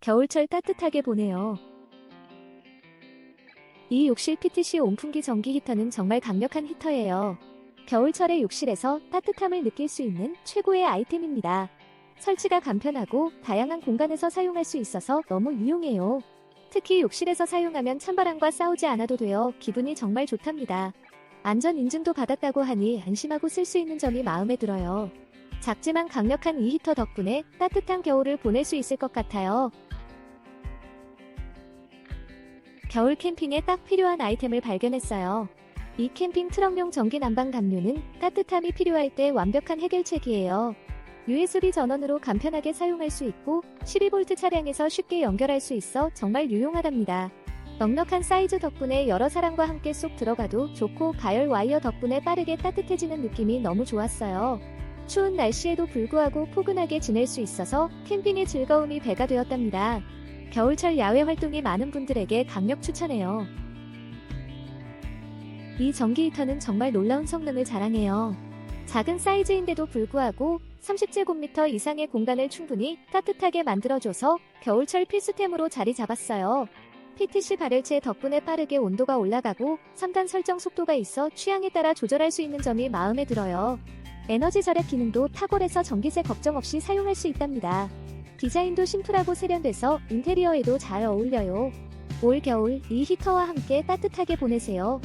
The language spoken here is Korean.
겨울철 따뜻하게 보내요. 이 욕실 PTC 온풍기 전기 히터는 정말 강력한 히터예요. 겨울철에 욕실에서 따뜻함을 느낄 수 있는 최고의 아이템입니다. 설치가 간편하고 다양한 공간에서 사용할 수 있어서 너무 유용해요. 특히 욕실에서 사용하면 찬바람과 싸우지 않아도 되어 기분이 정말 좋답니다. 안전 인증도 받았다고 하니 안심하고 쓸 수 있는 점이 마음에 들어요. 작지만 강력한 이 히터 덕분에 따뜻한 겨울을 보낼 수 있을 것 같아요. 겨울 캠핑에 딱 필요한 아이템을 발견했어요. 이 캠핑 트럭용 전기 난방 담요는 따뜻함이 필요할 때 완벽한 해결책이에요. USB 전원으로 간편하게 사용할 수 있고 12V 차량에서 쉽게 연결할 수 있어 정말 유용하답니다. 넉넉한 사이즈 덕분에 여러 사람과 함께 쏙 들어가도 좋고 가열 와이어 덕분에 빠르게 따뜻해지는 느낌이 너무 좋았어요. 추운 날씨에도 불구하고 포근하게 지낼 수 있어서 캠핑의 즐거움이 배가 되었답니다. 겨울철 야외 활동이 많은 분들에게 강력 추천해요. 이 전기 히터는 정말 놀라운 성능을 자랑해요. 작은 사이즈인데도 불구하고 30제곱미터 이상의 공간을 충분히 따뜻하게 만들어줘서 겨울철 필수템으로 자리 잡았어요. PTC 발열체 덕분에 빠르게 온도가 올라가고 3단 설정 속도가 있어 취향에 따라 조절할 수 있는 점이 마음에 들어요. 에너지 절약 기능도 탁월해서 전기세 걱정 없이 사용할 수 있답니다. 디자인도 심플하고 세련돼서 인테리어에도 잘 어울려요. 올 겨울 이 히터와 함께 따뜻하게 보내세요.